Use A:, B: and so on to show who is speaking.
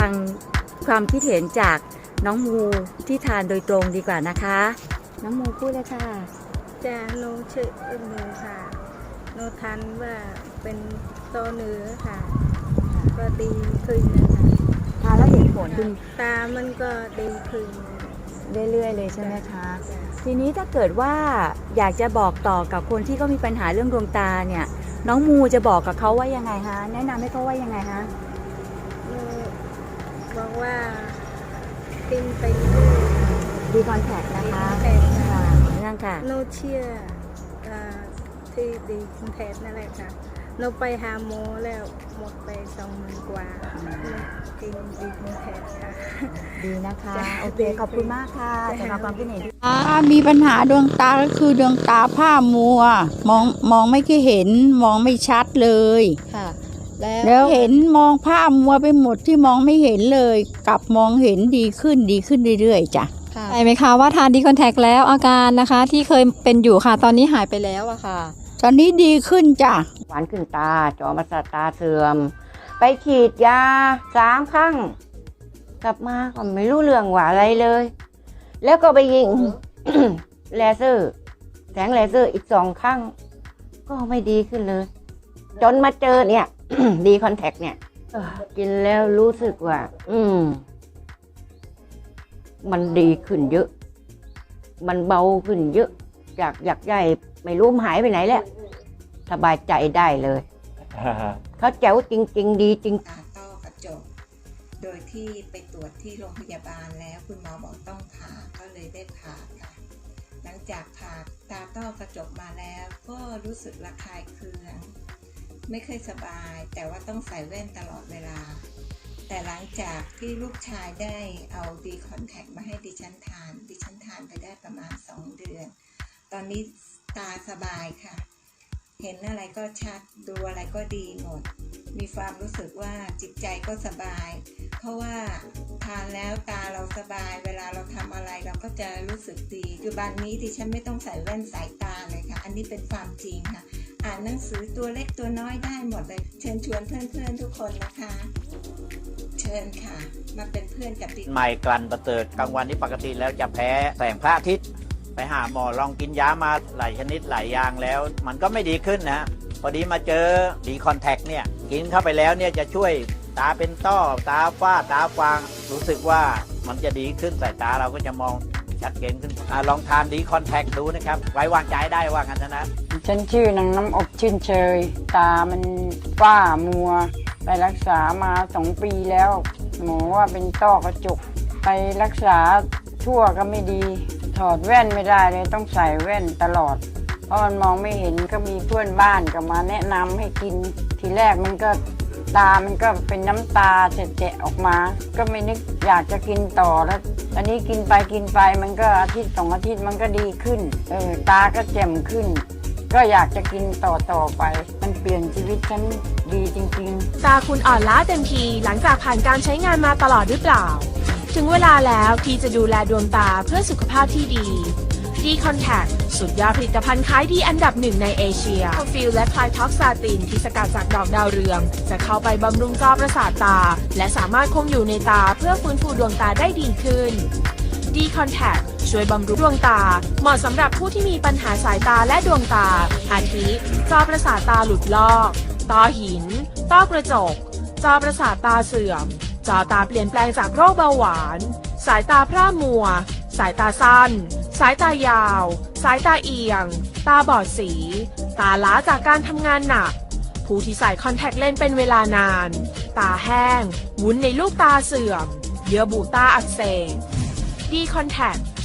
A: ฟังความคิดเห็นจากน้องมูที่ทานโดยตรงดีกว่านะคะ น้องมูพูดเลยค่ะ
B: จะโนชื่อเอ็มโนค่ะโนทันว่าเป็นโตเหนือค่ะก็ดีขึ้นนะคะ
A: ทานแล้วเห็นผลขึ้น
B: ตามันก็ดีขึ้น
A: เรื่อยๆเลยใช่ไหมคะ ทีนี้ถ้าเกิดว่าอยากจะบอกต่อกับคนที่เขามีปัญหาเรื่องดวงตาเนี่ย น้องมูจะบอกกับเขาว่ายังไงคะแนะนำให้เขาว่ายังไงคะ
B: โน บอกว่ากินไปเรื่อย
A: ดีคอนแทคนะคะ
B: ดีคอนแทค
A: ค่ะนั่นค่ะ
B: โนเชื่ออ่าที่ดีคอนแทคนั่นแหละค่ะโนไปหาหมอแล้วหมดไปสองหมื่นกว่าโนกินดีคอนแทคค่ะ
A: ดีนะคะ
B: จ้ะ
A: โอเคขอบคุณมากค่ะสำหรับความคิดเห็นที่
C: ถ้ามีปัญหาดวงตาก็คือดวงตาผ้ามัว มองมองไม่ค่อยเห็นมองไม่ชัดเลย
A: ค่ะ แล้ว
C: แล้วเห็นมองผ้ามัวไปหมดที่มองไม่เห็นเลย กลับมองเห็นดีขึ้นดีขึ้นเรื่อยๆจ้ะ
D: ใช่ไหมคะว่าทานดีคอนแทคแล้วอาการนะคะ ที่เคยเป็นอยู่ค่ะตอนนี้หายไปแล้วอะค่ะ
C: ตอนนี้ดีขึ้นจ้ะ
E: หวานขึ้นตา จอประสาทตาเสื่อม ไปฉีดยาสามครั้ง กลับมาก็ไม่รู้เรื่องว่าอะไรเลย แล้วก็ไปยิง เลเซอร์ แสงเลเซอร์อีกสองครั้ง ก็ไม่ดีขึ้นเลย จนมาเจอเนี่ย ดีคอนแทคเนี่ยเอ่อกินแล้วรู้สึกว่า อืม มันดีขึ้นเยอะ มันเบาขึ้นเยอะจากอยากใหญ่ไม่รู้มันหายไปไหนแล้วสบายใจได้เลยเขาแจ๋วจริง ๆ ดีจริง
F: ตาต้อกระจก โดยที่ไปตรวจที่โรงพยาบาลแล้วคุณหมอบอกต้องผ่าก็เลยได้ผ่าค่ะ หลังจากผ่าตาต้อกระจกมาแล้ว ก็รู้สึกระคายเคือง ไม่เคยสบาย แต่ว่าต้องใส่แว่นตลอดเวลา แต่หลังจากที่ลูกชายได้เอาดีคอนแทคมาให้ดิฉันทาน ดิฉันทานไปได้ประมาณ 2 เดือน ตอนนี้ตาสบายค่ะ เห็นอะไรก็ชัด ดูอะไรก็ดีหมด มีความรู้สึกว่าจิตใจก็สบาย เพราะว่าทานแล้วตาเราสบาย เวลาเราทำอะไรเราก็จะรู้สึกดีปัจจุบันนี้ดิฉันไม่ต้องใส่แว่นสายตาเลยค่ะ อันนี้เป็นความจริงค่ะานหนังสือตัวเล็กตัวน้อยได้หมดเลย เชิญชวนเพื่อนๆทุกคนนะคะ เชิญค่ะ มาเป็นเพื่อนกับดิ
G: ใหม่กลั่นประเสริฐกลางวันนี้ปกติแล้วจะแพ้แสงพระอาทิตย์ ไปหาหมอลองกินยามาหลายชนิดหลายอย่างแล้ว มันก็ไม่ดีขึ้นนะพอดีมาเจอดีคอนแทคเนี่ยกินเข้าไปแล้วเนี่ยจะช่วยตาเป็นต้อตาฝ้าตาฟางรู้สึกว่ามันจะดีขึ้นสายตาเราก็จะมองชัดเจนขึ้นอลองทานดีคอนแทคดูนะครับ ไว้วางใจได้ว่างั้นนะ
C: ฉันชื่อนางน้ำอบชื่นเชย ตามันฝ้ามัว ไปรักษามาสองปีแล้ว หมอว่าเป็นต้อกระจก ไปรักษาทั่วก็ไม่ดี ถอดแว่นไม่ได้เลยต้องใส่แว่นตลอด เพราะมันมองไม่เห็นก็มีเพื่อนบ้านก็มาแนะนำให้กิน ทีแรกมันก็ตา มันก็เป็นน้ำตาแฉะๆออกมา ก็ไม่นึกอยากจะกินต่อแล้ว ตอนนี้กินไปกินไปมันก็อาทิตย์สองอาทิตย์มันก็ดีขึ้น เออ ตาก็แจ่มขึ้น ก็อยากจะกินต่อต่อไป มันเปลี่ยนชีวิตฉันดีจริงๆ
H: ตาคุณอ่อนล้าเต็มทีหลังจากผ่านการใช้งานมาตลอดหรือเปล่า ถึงเวลาแล้วที่จะดูแลดวงตาเพื่อสุขภาพที่ดี D Contact สุดยอดผลิตภัณฑ์ขายดีอันดับหนึ่งในเอเชียโฟิลและคลายท็อกซาตินที่สกัดจากดอกดาวเรือง จะเข้าไปบำรุงจอประสาทตา และสามารถคงอยู่ในตาเพื่อฟื้นฟูดวงตาได้ดีขึ้น D Contact ช่วยบำรุงดวงตา เหมาะสำหรับผู้ที่มีปัญหาสายตาและดวงตา อาทิจอประสาทตาหลุดลอก ต้อหิน ต้อกระจก จอประสาทตาเสื่อม จอตาเปลี่ยนแปลงจากโรคเบาหวาน สายตาพร่ามัว สายตาสั้น สายตายาว สายตาเอียง ตาบอดสี ตาล้าจากการทำงานหนัก ผู้ที่ใส่คอนแทคเลนส์เป็นเวลานาน ตาแห้งวุ้นในลูกตาเสื่อม เยื่อบุตาอักเสบดีคอนแทค